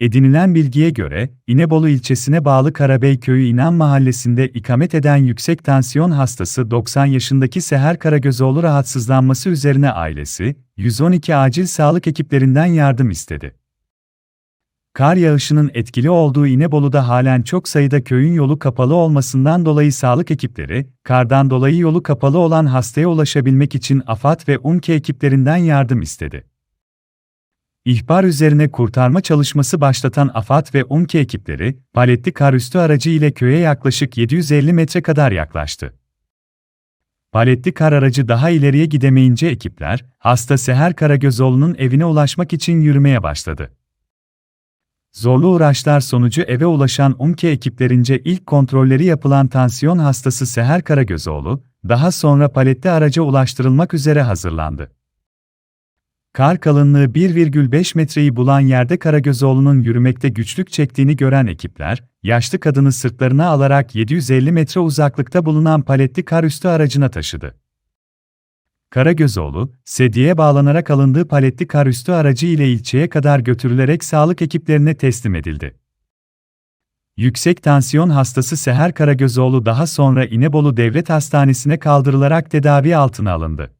Edinilen bilgiye göre, İnebolu ilçesine bağlı Karabey Köyü İnan Mahallesi'nde ikamet eden yüksek tansiyon hastası 90 yaşındaki Seher Karagözoğlu rahatsızlanması üzerine ailesi, 112 acil sağlık ekiplerinden yardım istedi. Kar yağışının etkili olduğu İnebolu'da halen çok sayıda köyün yolu kapalı olmasından dolayı sağlık ekipleri, kardan dolayı yolu kapalı olan hastaya ulaşabilmek için AFAD ve UMKE ekiplerinden yardım istedi. İhbar üzerine kurtarma çalışması başlatan AFAD ve UMKE ekipleri, paletli kar üstü aracı ile köye yaklaşık 750 metre kadar yaklaştı. Paletli kar aracı daha ileriye gidemeyince ekipler, hasta Seher Karagözoğlu'nun evine ulaşmak için yürümeye başladı. Zorlu uğraşlar sonucu eve ulaşan UMKE ekiplerince ilk kontrolleri yapılan tansiyon hastası Seher Karagözoğlu, daha sonra paletli araca ulaştırılmak üzere hazırlandı. Kar kalınlığı 1,5 metreyi bulan yerde Karagözoğlu'nun yürümekte güçlük çektiğini gören ekipler, yaşlı kadını sırtlarına alarak 750 metre uzaklıkta bulunan paletli kar üstü aracına taşıdı. Karagözoğlu, sediye bağlanarak alındığı paletli kar üstü aracı ile ilçeye kadar götürülerek sağlık ekiplerine teslim edildi. Yüksek tansiyon hastası Seher Karagözoğlu daha sonra İnebolu Devlet Hastanesi'ne kaldırılarak tedavi altına alındı.